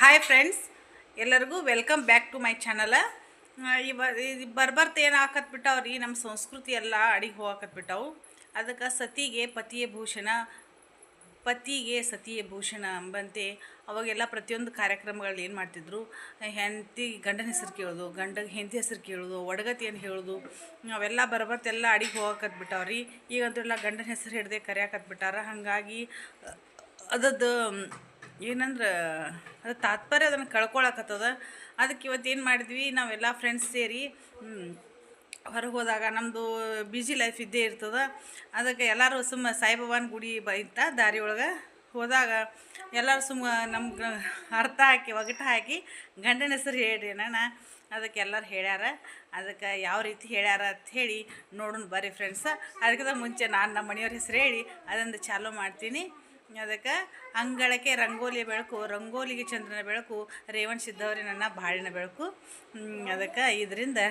Hi friends ಎಲ್ಲರಿಗೂ welcome back to my channel ಇವ ಬರ್ಬರ್ತ ಏನು ಹಾಕತ್ಬಿಟ್ಟವ್ರಿ ನಮ್ಮ ಸಂಸ್ಕೃತಿ ಎಲ್ಲ ಅಡಿಗೆ ಹೋಗಾಕತ್ಬಿಟ್ಟವು ಅದಕ್ಕೆ ಸತಿಗೆ ಪತಿಯ ಭೂಷಣ, ಪತಿಗೆ ಸತಿಯ ಭೂಷಣ ಎಂಬಂತೆ ಅವಾಗೆಲ್ಲ ಪ್ರತಿಯೊಂದು ಕಾರ್ಯಕ್ರಮಗಳು ಏನು ಮಾಡ್ತಿದ್ರು? ಹೆಂಡತಿ, ಗಂಡನ ಹೆಸರು ಕೇಳೋದು ಗಂಡಗೆ ಹೆಂಡತಿ ಹೆಸರು ಕೇಳೋದು ಒಡಗತಿಯನ್ನು ಹೇಳೋದು, ಅವೆಲ್ಲ ಬರ್ಬರ್ತೆಲ್ಲ ಅಡಿಗೆ ಹೋಗಾಕತ್ಬಿಟ್ಟವ್ರಿ ಈಗಂತೂ ಎಲ್ಲ ಗಂಡನ ಹೆಸರು ಹಿಡ್ದೆ ಕರೆಯಾಕತ್ಬಿಟ್ಟಾರ ಹಾಗಾಗಿ ಅದದ್ದು ಏನಂದ್ರೆ, ಅದು ತಾತ್ಪರ್ಯ ಅದನ್ನು ಕಳ್ಕೊಳಕತ್ತದ. ಅದಕ್ಕೆ ಇವತ್ತು ಏನು ಮಾಡಿದ್ವಿ, ನಾವೆಲ್ಲ ಫ್ರೆಂಡ್ಸ್ ಸೇರಿ ಹೊರಗೆ ಹೋದಾಗ ನಮ್ಮದು ಬ್ಯುಸಿ ಲೈಫ್ ಇದ್ದೇ ಇರ್ತದೆ. ಅದಕ್ಕೆ ಎಲ್ಲರೂ ಸುಮ್ಮ ಸಾಯಿಬಾಬಾನ ಗುಡಿ ಬೈತ ದಾರಿ ಒಳಗೆ ಹೋದಾಗ ಎಲ್ಲರೂ ಸುಮ್ಮ ನಮ್ಗೆ ಅರ್ಥ ಹಾಕಿ, ಒಗಟ ಹಾಕಿ, ಗಂಡನ ಹೆಸರು ಹೇಳ್ರಿ ಅಣ್ಣ ಅದಕ್ಕೆ ಎಲ್ಲರೂ ಹೇಳ್ಯಾರ. ಅದಕ್ಕೆ ಯಾವ ರೀತಿ ಹೇಳ್ಯಾರ ಅಂತ ಹೇಳಿ ನೋಡೋಣ ಬರ್ರಿ ಫ್ರೆಂಡ್ಸ ಅದಕ್ಕಿಂತ ಮುಂಚೆ ನಾನು ನಮ್ಮ ಮನೆಯವ್ರ ಹೆಸರು ಹೇಳಿ, ಅದೊಂದು ಚಾಲೂ ಮಾಡ್ತೀನಿ. ಅದಕ್ಕೆ ಅಂಗಳಕ್ಕೆ ರಂಗೋಲಿಯ ಬೆಳಕು ರಂಗೋಲಿಗೆ ಚಂದ್ರನ ಬೆಳಕು ರೇವಣ್ ಸಿದ್ದವ್ರಿ ನನ್ನ ಬಾಳಿನ ಬೆಳಕು ಅದಕ್ಕೆ ಇದರಿಂದ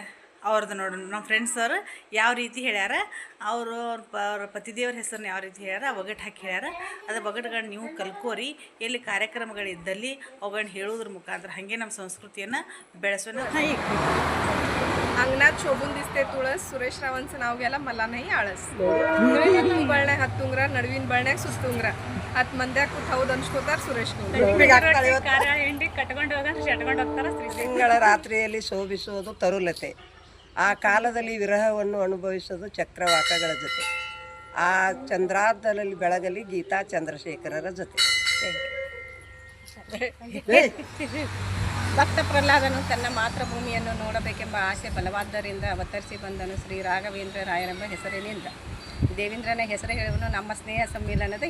ಅವ್ರದ್ದು ನೋಡೋಣ ನಮ್ಮ ಫ್ರೆಂಡ್ಸ್ ಅವರು ಯಾವ ರೀತಿ ಹೇಳ್ಯಾರ ಅವರು ಅವ್ರ ಪ ಅವ್ರ ಪತಿದೇವ್ರ ಹೆಸರನ್ನ ಯಾವ ರೀತಿ ಹೇಳ್ಯಾರ ಒಗಟ್ಟು ಹಾಕಿ ಹೇಳ್ಯಾರ ಅದು ಒಗಟುಗಳನ್ನ ನೀವು ಕಲ್ಕೋರಿ ಎಲ್ಲಿ ಕಾರ್ಯಕ್ರಮಗಳಿದ್ದಲ್ಲಿ ಅವುಗಳನ್ನ ಹೇಳೋದ್ರ ಮುಖಾಂತರ ಹಾಗೆ ನಮ್ಮ ಸಂಸ್ಕೃತಿಯನ್ನು ಬೆಳೆಸೋಣ ಹಾಂ ಈಗ अंगणात शोभून दिसते तुळस सुरेश रावांचं नाव घ्यायला मला नाही आळस बळण्या ಹತ್ತುಂಗ್ರ ನಡುವಿನ ಬಳ್ಳಿಯಾಗ ಸುಸ್ತುಂಗ್ರ ಹತ್ ಮಂದ್ಯಾಗ ಹೌದ್ ಅನ್ಸ್ಕೋತಾರ ಸುರೇಶ್ ತಿಂಗಳ ರಾತ್ರಿಯಲ್ಲಿ ಶೋಭಿಸುವುದು ತರುಲತೆ. ಆ ಕಾಲದಲ್ಲಿ ವಿರಹವನ್ನು ಅನುಭವಿಸೋದು ಚಕ್ರವಾಕಗಳ ಜೊತೆ. ಆ ಚಂದ್ರಾರ್ಧದಲ್ಲಿ ಬೆಳಗಲಿ ಗೀತಾ ಚಂದ್ರಶೇಖರರ ಜೊತೆ. ಭಕ್ತ ಪ್ರಹ್ಲಾದನು ತನ್ನ ಮಾತೃಭೂಮಿಯನ್ನು ನೋಡಬೇಕೆಂಬ ಆಸೆ ಬಲವಾದ್ದರಿಂದ ಅವತರಿಸಿ ಬಂದನು ಶ್ರೀ ರಾಘವೇಂದ್ರ ರಾಯರೆಂಬ ಹೆಸರಿನಿಂದ. ದೇವೇಂದ್ರನ ಹೆಸರು ಹೇಳುವನು ನಮ್ಮ ಸ್ನೇಹ ಸಮ್ಮಿಲನದ